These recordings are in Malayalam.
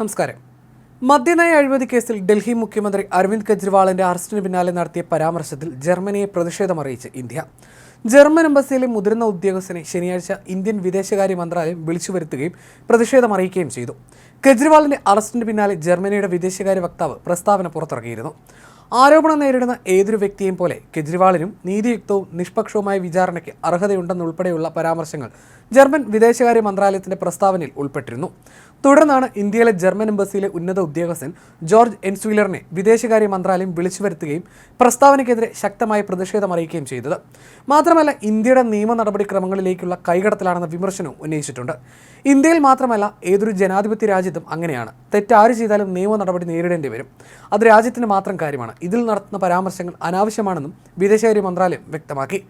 നമസ്കാരം. മദ്യനയ അഴിമതി കേസിൽ ഡൽഹി മുഖ്യമന്ത്രി അരവിന്ദ് കെജ്രിവാളിന്റെ അറസ്റ്റിന് പിന്നാലെ നടത്തിയ പരാമർശത്തിൽ ജർമ്മനിയെ പ്രതിഷേധമറിയിച്ച് ഇന്ത്യ. ജർമ്മൻ എംബസിയിലെ മുതിർന്ന ഉദ്യോഗസ്ഥനെ ശനിയാഴ്ച ഇന്ത്യൻ വിദേശകാര്യ മന്ത്രാലയം വിളിച്ചു വരുത്തുകയും പ്രതിഷേധമറിയിക്കുകയും ചെയ്തു. കെജ്രിവാളിന്റെ അറസ്റ്റിന് പിന്നാലെ ജർമ്മനിയുടെ വിദേശകാര്യ വക്താവ് പ്രസ്താവന പുറത്തിറക്കിയിരുന്നു. ആരോപണം നേരിടുന്ന ഏതൊരു വ്യക്തിയെയും പോലെ കെജ്രിവാളിനും നീതിയുക്തവും നിഷ്പക്ഷവുമായ വിചാരണയ്ക്ക് അർഹതയുണ്ടെന്നുൾപ്പെടെയുള്ള പരാമർശങ്ങൾ ജർമ്മൻ വിദേശകാര്യ മന്ത്രാലയത്തിന്റെ പ്രസ്താവനയിൽ ഉൾപ്പെട്ടിരുന്നു. തുടർന്നാണ് ഇന്ത്യയിലെ ജർമ്മൻ എംബസിയിലെ ഉന്നത ഉദ്യോഗസ്ഥൻ ജോർജ് എൻസ്വീലറിനെ വിദേശകാര്യ മന്ത്രാലയം വിളിച്ചു വരുത്തുകയും പ്രസ്താവനയ്ക്കെതിരെ ശക്തമായ പ്രതിഷേധം അറിയിക്കുകയും ചെയ്തത്. മാത്രമല്ല ഇന്ത്യയുടെ നിയമ നടപടിക്രമങ്ങളിലേക്കുള്ള കൈകടത്തലാണെന്ന വിമർശനവും ഉന്നയിച്ചിട്ടുണ്ട്. ഇന്ത്യയിൽ മാത്രമല്ല ഏതൊരു ജനാധിപത്യ രാജ്യത്തും അങ്ങനെയാണ്. തെറ്റാര് ചെയ്താലും നിയമ നടപടി നേരിടേണ്ടി വരും. അത് രാജ്യത്തിന് മാത്രം കാര്യമാണ്. ഇതിൽ നടത്തുന്ന പരാമർശങ്ങൾ അനാവശ്യമാണെന്നും വിദേശകാര്യ മന്ത്രാലയം വ്യക്തമാക്കി.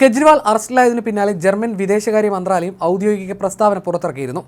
കെജ്രിവാൾ അറസ്റ്റിലായതിനു പിന്നാലെ ജർമ്മൻ വിദേശകാര്യ മന്ത്രാലയം ഔദ്യോഗിക പ്രസ്താവന പുറത്തിറക്കിയിരുന്നു.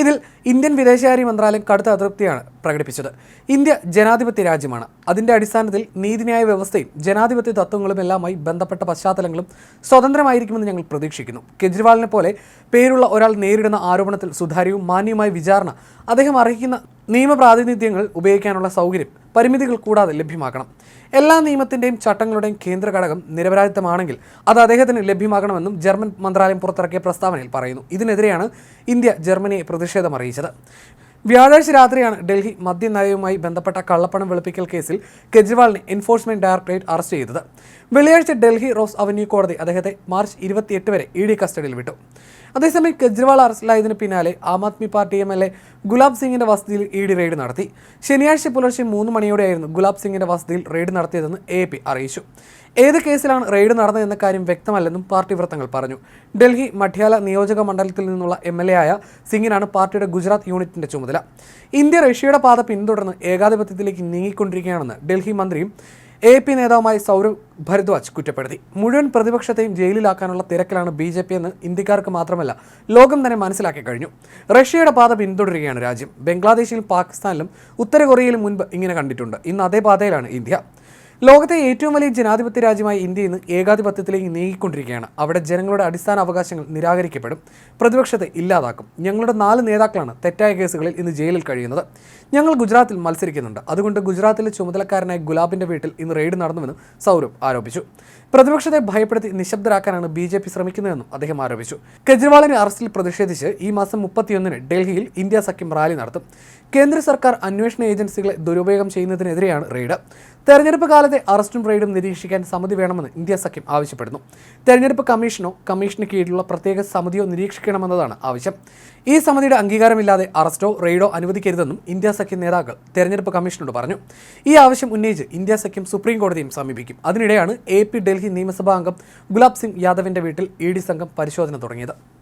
ഇതിൽ ഇന്ത്യൻ വിദേശകാര്യ മന്ത്രാലയം കടുത്ത അതൃപ്തിയാണ് പ്രകടിപ്പിച്ചത്. ഇന്ത്യ ജനാധിപത്യ രാജ്യമാണ്. അതിന്റെ അടിസ്ഥാനത്തിൽ നീതിന്യായ വ്യവസ്ഥയും ജനാധിപത്യ തത്വങ്ങളും എല്ലാമായി ബന്ധപ്പെട്ട പശ്ചാത്തലങ്ങളും സ്വതന്ത്രമായിരിക്കുമെന്ന് ഞങ്ങൾ പ്രതീക്ഷിക്കുന്നു. കെജ്രിവാളിനെ പോലെ പേരുള്ള ഒരാൾ നേരിടുന്ന ആരോപണത്തിൽ സുതാര്യവും മാന്യവുമായ വിചാരണ അദ്ദേഹം അർഹിക്കുന്ന നിയമപ്രാതിനിധ്യങ്ങൾ ഉപയോഗിക്കാനുള്ള സൗകര്യം പരിമിതികൾ കൂടാതെ ലഭ്യമാക്കണം. എല്ലാ നിയമത്തിന്റെയും ചട്ടങ്ങളുടെയും കേന്ദ്ര ഘടകം നിരപരാധിത്വമാണെങ്കിൽ അത് അദ്ദേഹത്തിന് ലഭ്യമാകണമെന്നും ജർമ്മൻ മന്ത്രാലയം പുറത്തിറക്കിയ പ്രസ്താവനയിൽ പറയുന്നു. ഇതിനെതിരെയാണ് ഇന്ത്യ ജർമ്മനിയെ പ്രതിഷേധം അറിയിച്ചത്. വ്യാഴാഴ്ച രാത്രിയാണ് ഡൽഹി മദ്യനയവുമായി ബന്ധപ്പെട്ട കള്ളപ്പണം വെളുപ്പിക്കൽ കേസിൽ കെജ്രിവാളിനെ എൻഫോഴ്സ്മെന്റ് ഡയറക്ടറേറ്റ് അറസ്റ്റ് ചെയ്തത്. വെള്ളിയാഴ്ച ഡൽഹി റോസ് അവന്യൂ കോടതി അദ്ദേഹത്തെ മാർച്ച് ഇരുപത്തിയെട്ട് വരെ ഇ ഡി കസ്റ്റഡിയിൽ വിട്ടു. അതേസമയം കെജ്രിവാൾ അറസ്റ്റിലായതിനു പിന്നാലെ Aam Aadmi party M L A Gulab സിംഗിന്റെ വസതിയിൽ ഇ ഡി റെയ്ഡ് നടത്തി. ശനിയാഴ്ച പുലർച്ചെ മൂന്ന് മണിയോടെയായിരുന്നു ഗുലാബ് സിംഗിന്റെ വസതിയിൽ റെയ്ഡ് നടത്തിയതെന്ന് എ പി അറിയിച്ചു. ഏത് കേസിലാണ് റെയ്ഡ് നടന്നതെന്ന കാര്യം വ്യക്തമല്ലെന്നും പാർട്ടി വൃത്തങ്ങൾ പറഞ്ഞു. ഡൽഹി മഠ്യാല നിയോജക മണ്ഡലത്തിൽ നിന്നുള്ള എം എൽ എ ആയ സിംഗിനാണ് പാർട്ടിയുടെ ഗുജറാത്ത് യൂണിറ്റിന്റെ ചുമതല. ഇന്ത്യ റഷ്യയുടെ പാത പിന്തുടർന്ന് ഏകാധിപത്യത്തിലേക്ക് നീങ്ങിക്കൊണ്ടിരിക്കുകയാണെന്ന് ഡൽഹി മന്ത്രിയും എ പി നേതാവുമായി സൗരവ് ഭരദ്വാജ് കുറ്റപ്പെടുത്തി. മുഴുവൻ പ്രതിപക്ഷത്തെയും ജയിലിലാക്കാനുള്ള തിരക്കിലാണ് ബി ജെ പി എന്ന് ഇന്ത്യക്കാർക്ക് മാത്രമല്ല ലോകം തന്നെ മനസ്സിലാക്കി കഴിഞ്ഞു. റഷ്യയുടെ പാത പിന്തുടരുകയാണ് രാജ്യം. ബംഗ്ലാദേശിലും പാകിസ്ഥാനിലും ഉത്തര കൊറിയയിലും മുൻപ് ഇങ്ങനെ കണ്ടിട്ടുണ്ട്. ഇന്ന് അതേ പാതയിലാണ് ഇന്ത്യ. ലോകത്തെ ഏറ്റവും വലിയ ജനാധിപത്യ രാജ്യമായ ഇന്ത്യ ഇന്ന് ഏകാധിപത്യത്തിലേക്ക് നീങ്ങിക്കൊണ്ടിരിക്കുകയാണ്. അവിടെ ജനങ്ങളുടെ അടിസ്ഥാന അവകാശങ്ങൾ നിരാകരിക്കപ്പെടും പ്രതിപക്ഷത്തെ ഇല്ലാതാക്കും. ഞങ്ങളുടെ നാല് നേതാക്കളാണ് തെറ്റായ കേസുകളിൽ ഇന്ന് ജയിലിൽ കഴിയുന്നത്. ഞങ്ങൾ ഗുജറാത്തിൽ മത്സരിക്കുന്നുണ്ട്. അതുകൊണ്ട് ഗുജറാത്തിലെ ചുമതലക്കാരനായ ഗുലാബിന്റെ വീട്ടിൽ ഇന്ന് റെയ്ഡ് നടന്നുവെന്നും സൗരഭ് ആരോപിച്ചു. പ്രതിപക്ഷത്തെ ഭയപ്പെടുത്തി നിശബ്ദരാക്കാനാണ് ബി ജെ പി ശ്രമിക്കുന്നതെന്നും അദ്ദേഹം ആരോപിച്ചു. കെജ്രിവാളിനെ അറസ്റ്റിൽ പ്രതിഷേധിച്ച് ഈ മാസം മുപ്പത്തിയൊന്നിന് ഡൽഹിയിൽ ഇന്ത്യ സഖ്യം റാലി നടത്തും. കേന്ദ്ര സർക്കാർ അന്വേഷണ ഏജൻസികളെ ദുരുപയോഗം ചെയ്യുന്നതിനെതിരെയാണ് റെയ്ഡ്. തെരഞ്ഞെടുപ്പ് കാലത്തെ അറസ്റ്റും റെയ്ഡും നിരീക്ഷിക്കാൻ സമിതി വേണമെന്ന് ഇന്ത്യ സഖ്യം ആവശ്യപ്പെടുന്നു. തെരഞ്ഞെടുപ്പ് കമ്മീഷനോ കമ്മീഷന് കീഴിലുള്ള പ്രത്യേക സമിതിയോ നിരീക്ഷിക്കണമെന്നതാണ് ആവശ്യം. ഈ സമിതിയുടെ അംഗീകാരമില്ലാതെ അറസ്റ്റോ റെയ്ഡോ അനുവദിക്കരുതെന്നും ഇന്ത്യ സഖ്യം നേതാക്കൾ തെരഞ്ഞെടുപ്പ് കമ്മീഷനോട് പറഞ്ഞു. ഈ ആവശ്യം ഉന്നയിച്ച് ഇന്ത്യ സഖ്യം സുപ്രീം കോടതിയും സമീപിക്കും. അതിനിടെയാണ് എ ഡൽഹി നിയമസഭാ അംഗം ഗുലാബ് സിംഗ് യാദവിന്റെ വീട്ടിൽ ഇ സംഘം പരിശോധന തുടങ്ങിയത്.